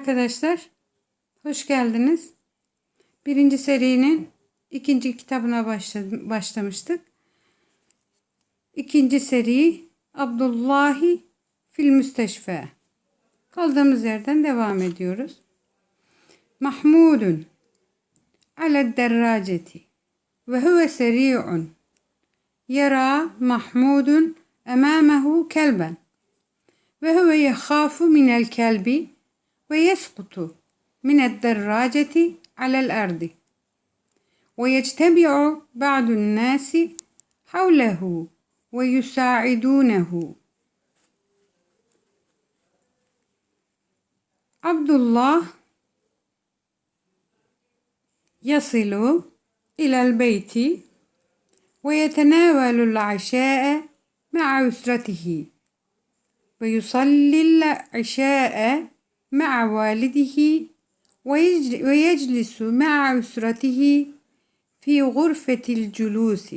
Arkadaşlar hoş geldiniz. Birinci serinin ikinci kitabına başlamıştık. İkinci seri Abdullahi fil müsteşfe. Kaldığımız yerden devam ediyoruz. Mahmudun ala derraceti ve huve seri'un. Yara Mahmudun emamahu kelben ve huve yekhafu minel kelbi ويسقط من الدراجة على الأرض. ويجتمع بعض الناس حوله ويساعدونه. عبد الله يصل إلى البيت ويتناول العشاء مع أسرته ويصلي العشاء مع والده ويجلس مع أسرته في غرفة الجلوس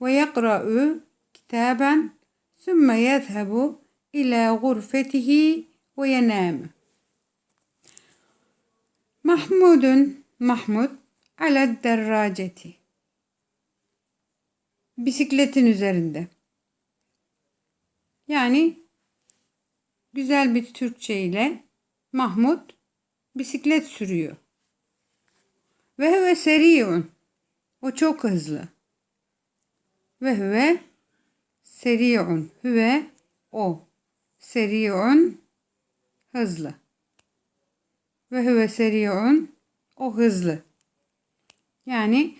ويقرأ كتابا ثم يذهب إلى غرفته وينام محمود محمود على الدراجة bisikletin üzerinde. Yani güzel bir Türkçe ile Mahmut bisiklet sürüyor. Ve huve seri'un. O çok hızlı. Ve huve seri'un. Huve o. Seri'un hızlı. Ve huve seri'un o hızlı. Yani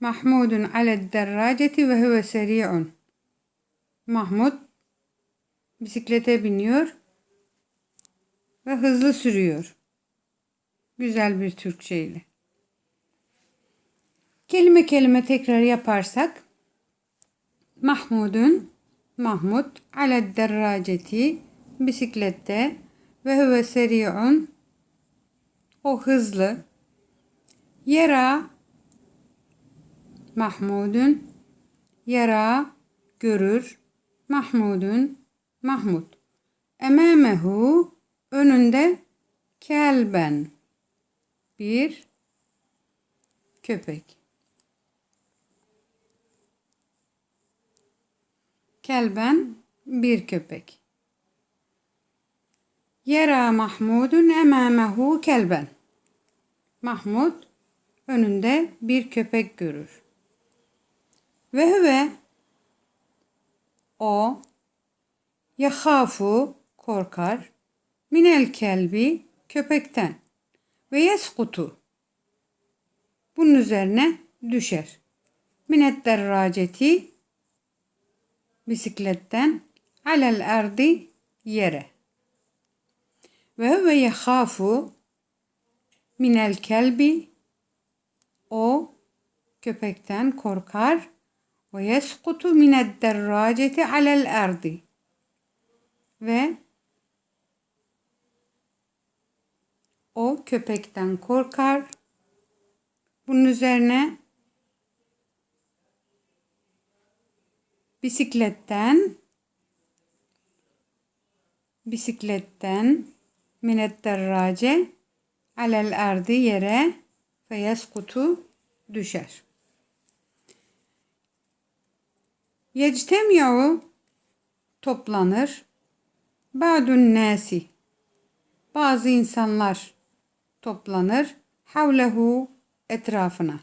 Mahmudun aled derraceti ve huve seri'un. Mahmud bisiklete biniyor ve hızlı sürüyor. Güzel bir Türkçe ile. Kelime kelime tekrar yaparsak Mahmudun Mahmud ala derraceti bisiklette ve huve seri'un o hızlı yara Mahmudun yara görür Mahmudun Mahmud emamehu önünde kelben bir köpek. Kelben bir köpek. Yera Mahmudun emamehu kelben. Mahmud önünde bir köpek görür. Ve huve o yahafu korkar minel kelbi köpekten ve yeskutu bunun üzerine düşer. Minet derraceti bisikletten alel erdi yere. Ve huve yehafu minel kelbi o köpekten korkar ve yeskutu minet derraceti alel erdi ve o köpekten korkar. Bunun üzerine bisikletten bisikletten minet derrace alel erdi yere ve yeskutu düşer. Yectemi'u toplanır. Ba'dun nasi bazı insanlar toplanır. Havlehu etrafına.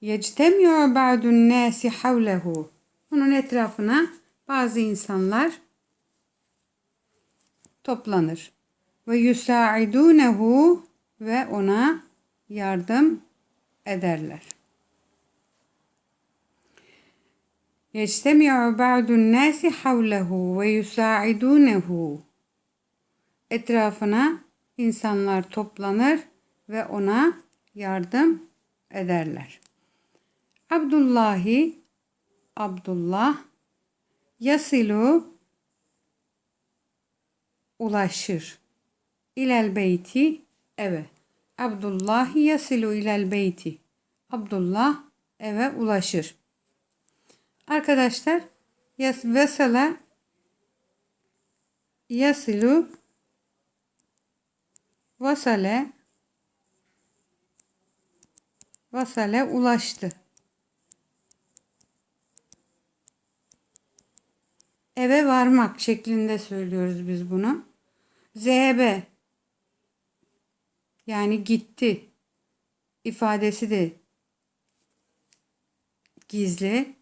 Yectemiyor ba'dun nasi havlehu. Onun etrafına bazı insanlar toplanır. Ve yusaidunehu ve ona yardım ederler. Yectemiyor ba'dun nasi havlehu ve yusaidunehu Etrafına insanlar toplanır ve ona yardım ederler. Abdullahi Abdullah yasilu ulaşır. İlel beyti eve. Abdullahi yasilu ilel beyti. Abdullah eve ulaşır. Arkadaşlar yas vesala yasilu Vasale Vasale ulaştı. Eve varmak şeklinde söylüyoruz biz bunu. Zehebe yani gitti ifadesi de gizli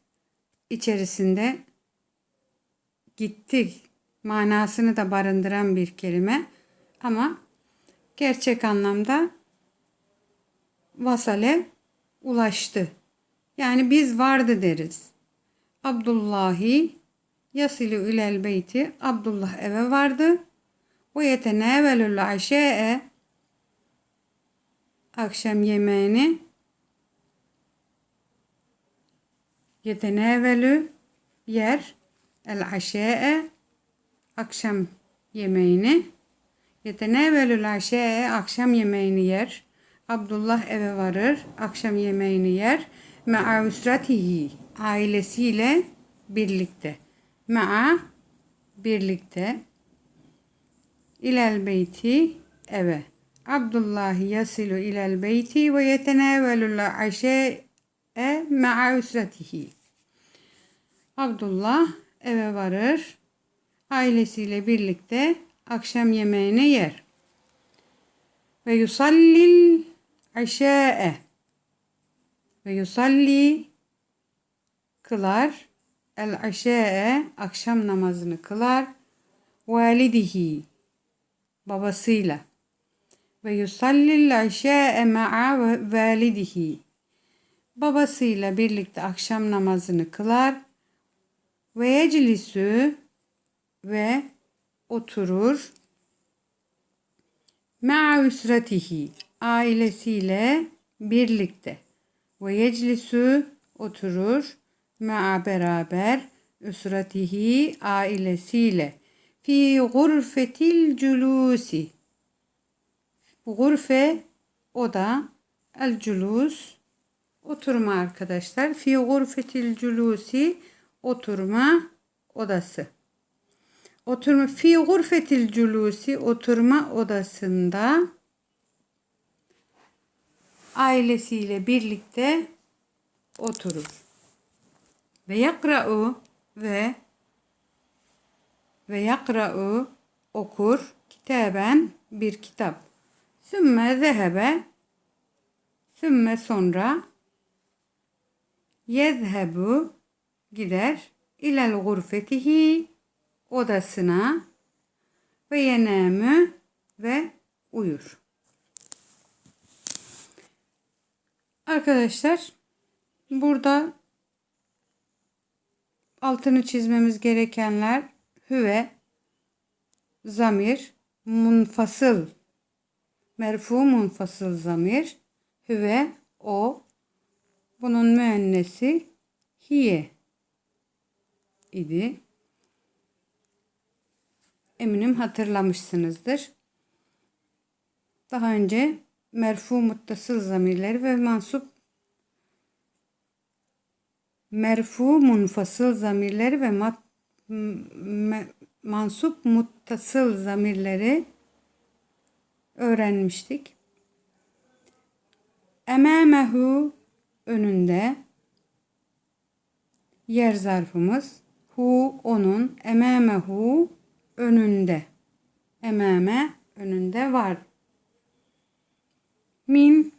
içerisinde gitti manasını da barındıran bir kelime ama gerçek anlamda vasale ulaştı. Yani biz vardı deriz. Abdullahi yasilu ilel beyti. Abdullah eve vardı. Ve yetenevelül aşe'e akşam yemeğini yetenevelü yer el aşe'e akşam yemeğini yetenevelül aşe'e akşam yemeğini yer. Abdullah eve varır, akşam yemeğini yer. Me'a üsratihi, ailesiyle birlikte. Me'a, birlikte. İlel beyti, eve. Abdullah yasilu ilel beyti ve yetenevelul aşe'e me'a üsratihi. Abdullah eve varır, ailesiyle birlikte akşam yemeğini yer. Ve yusallil aşae ve yusalli kılar. El aşae akşam namazını kılar. Validihi babasıyla. Ve yusallil aşae ma'a validihi babasıyla birlikte akşam namazını kılar. Ve yeclisü ve oturur. ma'a üsratihi ailesiyle birlikte. ve yeclisu oturur. ma'a beraber üsratihi ailesiyle. fi gurfetil culusi gurfe oda el culus oturma arkadaşlar. fi gurfetil culusi oturma odası oturma fi gurfetil culusi oturma odasında ailesiyle birlikte oturur. Ve yakra'u ve ve yakra'u okur kitaben bir kitap. Sümme zehebe sümme sonra yezhebu gider ilel gurfetihi odasına ve yenemi ve uyur. Arkadaşlar burada altını çizmemiz gerekenler hüve zamir munfasıl merfu munfasıl zamir hüve o bunun müennesi hiye idi. Eminim hatırlamışsınızdır. Daha önce merfu muttasıl zamirleri ve mansup merfu munfasıl zamirleri ve mat, me, mansup muttasıl zamirleri öğrenmiştik. Emamehu önünde yer zarfımız hu onun emamehu önünde emame önünde var Min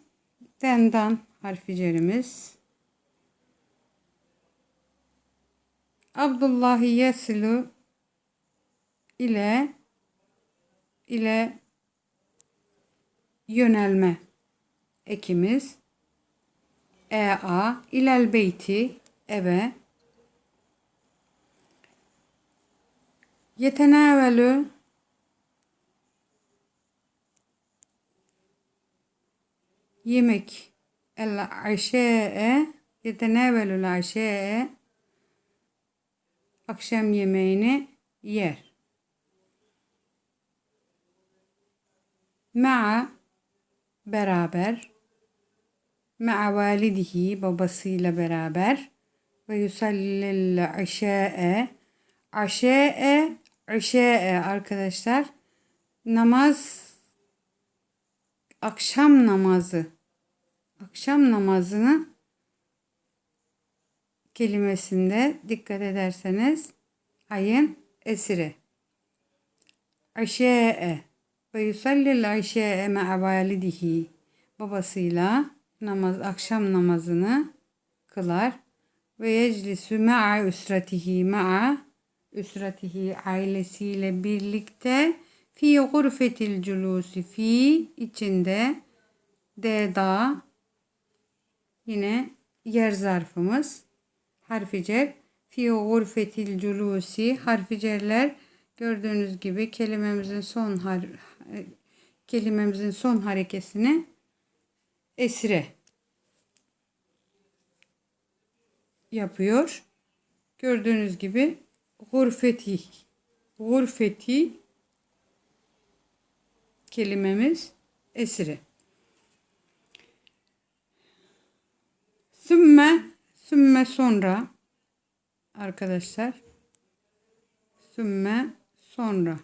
dendan harfi cerimiz. Abdullahi yesilu ile ile yönelme ekimiz. Ea ilel beyti eve yetenevelü yemek. El aşe'e yetenevelül aşe'e akşam yemeğini yer. Ma'a beraber. Ma'a validihi babasıyla beraber. Ve yusallil aşe'e aşe'e aşe'e arkadaşlar namaz akşam namazı. Akşam namazını kelimesinde dikkat ederseniz ayın esiri. Aşe'e ve yusallil aşe'e ma'a validihi. Babasıyla namaz, akşam namazını kılar. Ve yeclisu ma'a üsratihi ma'a üsratihi ailesiyle birlikte fi gurfetil culusi fi içinde deda yine yer zarfımız harfi cer fi gurfetil culusi harfi cerler gördüğünüz gibi kelimemizin son har kelimemizin son harekesini esire yapıyor. Gördüğünüz gibi gurfeti gurfeti kelimemiz esiri. Sümme sümme sonra arkadaşlar. Sümme sonra.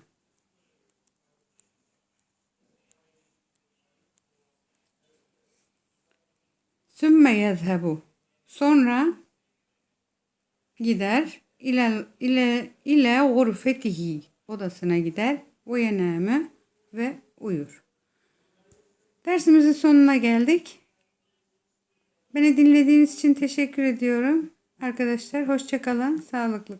Sümme yezhebu. Sonra gider ile ile ile gurfetihi odasına gider ve yename ve uyur. Dersimizin sonuna geldik. Beni dinlediğiniz için teşekkür ediyorum. Arkadaşlar hoşçakalın. Sağlıklı